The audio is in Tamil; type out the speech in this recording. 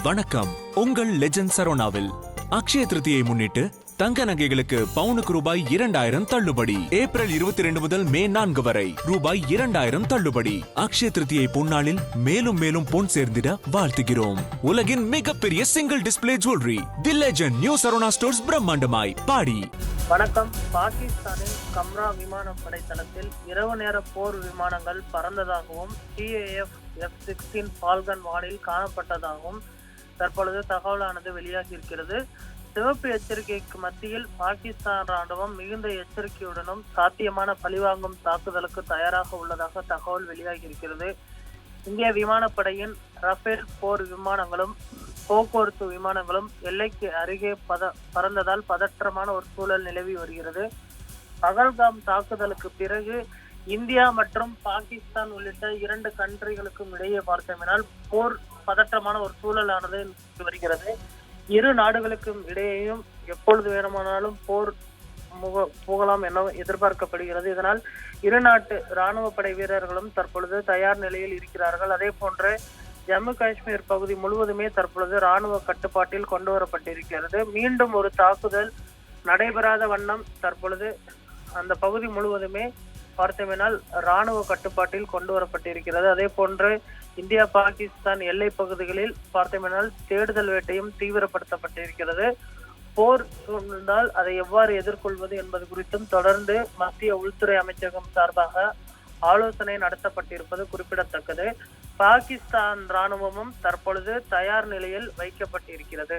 வணக்கம். உங்கள் லெஜண்ட் சரோனாவில் அக்ஷய திருத்தியை முன்னிட்டு தங்க நகைகளுக்கு பவுனுக்கு ரூபாய் இரண்டாயிரம் தள்ளுபடி. ஏப்ரல் இருபத்தி ரெண்டு முதல் மே நான்கு வரை ரூபாய் இரண்டாயிரம் தள்ளுபடி. அக்ஷய திருத்தியை பொன்னாளில் மேலும் மேலும் பொன் சேர்ந்திட வாழ்த்துகிறோம். உலகின் மிகப்பெரிய single display jewellery the legend new Saravana stores பிரம்மாண்டமாய் பாடி. வணக்கம். பாகிஸ்தானின் கம்ரா விமானப்படை தளத்தில் இரவு நேர போர் விமானங்கள் பறந்ததாகவும் T A F F sixteen Falcon வானில் காணப்பட்டதாகவும் தற்பொழுது தகவலானது வெளியாகி இருக்கிறது. சிவப்பு எச்சரிக்கைக்கு மத்தியில் பாகிஸ்தான் ராணுவம் மிகுந்த எச்சரிக்கையுடனும் சாத்தியமான பழிவாங்கும் தாக்குதலுக்கு தயாராக உள்ளதாக தகவல் வெளியாகி இருக்கிறது. இந்திய விமானப்படையின் ரஃபேல் போர் விமானங்களும் போக்குவரத்து விமானங்களும் எல்லைக்கு அருகே பத பறந்ததால் பதற்றமான ஒரு சூழல் நிலவி வருகிறது. பகல்காம் தாக்குதலுக்கு பிறகு இந்தியா மற்றும் பாகிஸ்தான் உள்ளிட்ட இரண்டு கண்ட்ரிகளுக்கும் இடையே பார்த்தோம்னால் போர் பதற்றமான ஒரு சூழலானது வருகிறது. இரு நாடுகளுக்கும் இடையேயும் எப்பொழுது வேணுமானாலும் போர் முக புகலாம் என எதிர்பார்க்கப்படுகிறது. இதனால் இரு நாட்டு ராணுவ படை வீரர்களும் தற்பொழுது தயார் நிலையில் இருக்கிறார்கள். அதே போன்று ஜம்மு காஷ்மீர் பகுதி முழுவதுமே தற்பொழுது ராணுவ கட்டுப்பாட்டில் கொண்டு வரப்பட்டிருக்கிறது. மீண்டும் ஒரு தாக்குதல் நடைபெறாத வண்ணம் தற்பொழுது அந்த பகுதி முழுவதுமே பார்த்தோமேனால் ராணுவ கட்டுப்பாட்டில் கொண்டு வரப்பட்டிருக்கிறது. அதே போன்று இந்தியா பாகிஸ்தான் எல்லை பகுதிகளில் பார்த்தோமேனால் தேடுதல் வேட்டையும் தீவிரப்படுத்தப்பட்டிருக்கிறது. போர் சூழ்ந்தால் அதை எவ்வாறு எதிர்கொள்வது என்பது குறித்தும் தொடர்ந்து மத்திய உள்துறை அமைச்சகம் சார்பாக ஆலோசனை நடத்தப்பட்டிருப்பது குறிப்பிடத்தக்கது. பாகிஸ்தான் ராணுவமும் தற்பொழுது தயார் நிலையில் வைக்கப்பட்டிருக்கிறது.